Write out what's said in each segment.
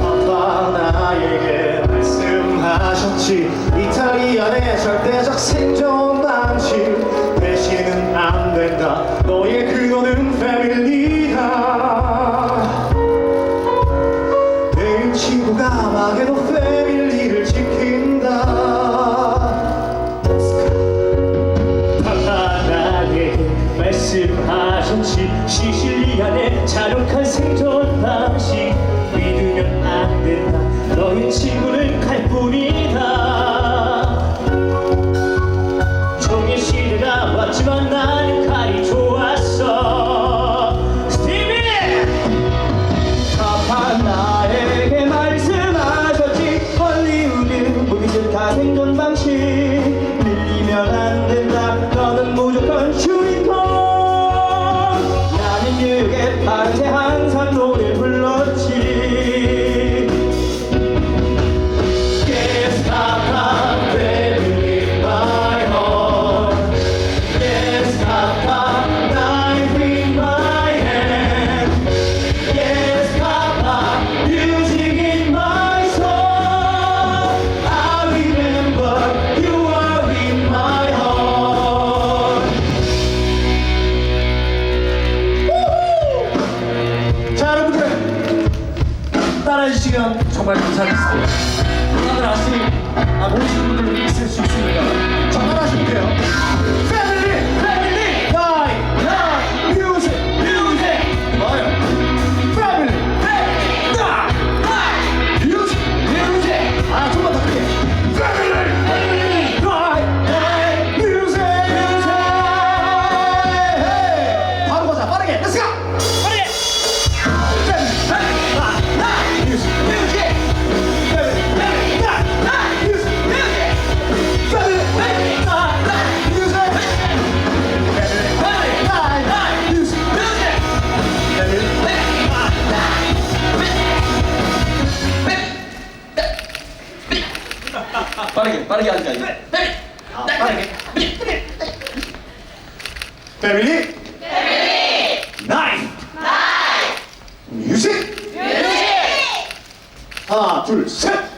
아빠 나에게 말씀하셨지. 이탈리안의 절대적 생존 방식. 배신은 안 된다. 너의 근원은 패밀리 빠르게 빠르게 하니까 패 밀, 빠르게 패밀리 패밀리 나인 나인 뮤직 뮤직 하나 둘셋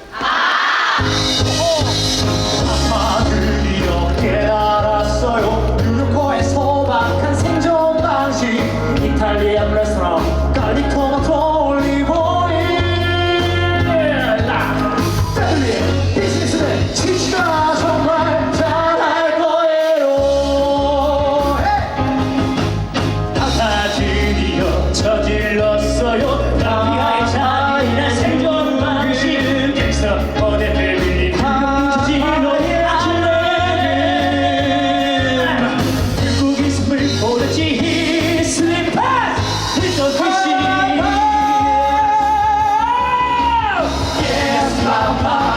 아파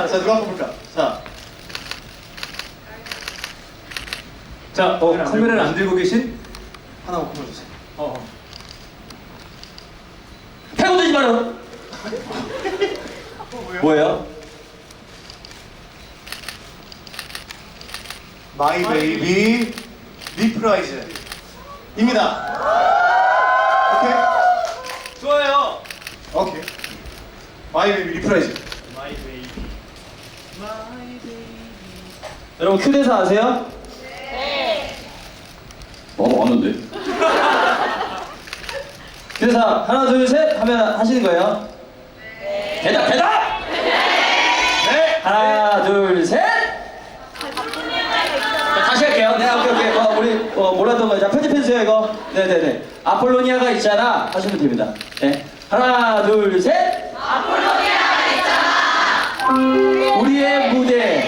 자, 자 누가 뽑을까? 자. 자, 어, 카메라를 안 들고 계신? 하나만 뽑아 주세요. 어. 어. 태고 되지 마라. 뭐예요? 마이 베이비 리프라이즈입니다. 좋아요. 오케이. 마이 베이비 리프라이즈. 마이 베이비. 여러분 큐대사 아세요? 나도 아는데. 큐대사 하나 둘 셋 하면 하시는 거예요. 네. 대답 대답. 네. 네. 하나 둘 셋. 다시 할게요. 네, 오케이, 오케이. 어, 우리, 어, 몰랐던 거. 자, 편집해주세요, 이거. 네네네. 아폴로니아가 있잖아. 하시면 됩니다. 네. 하나, 둘, 셋. 아폴로니아가 있잖아. 우리의 무대.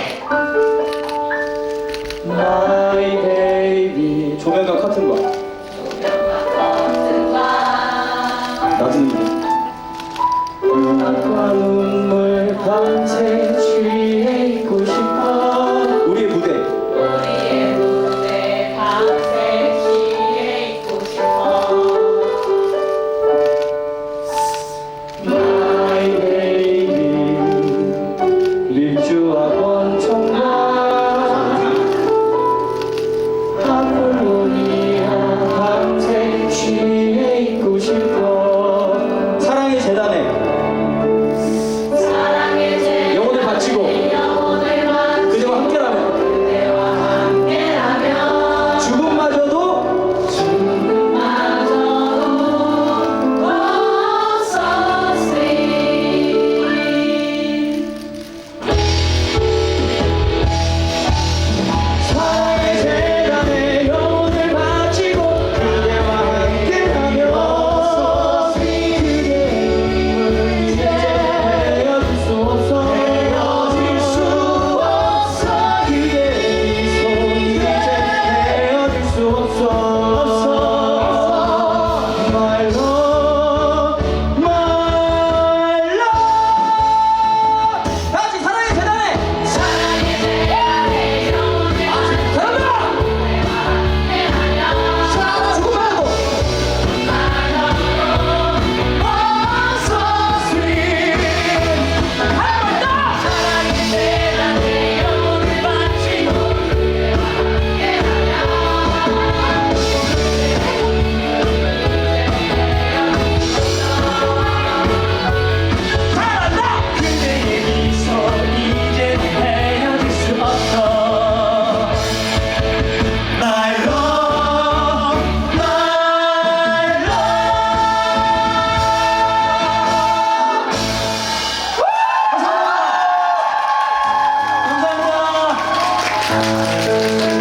Música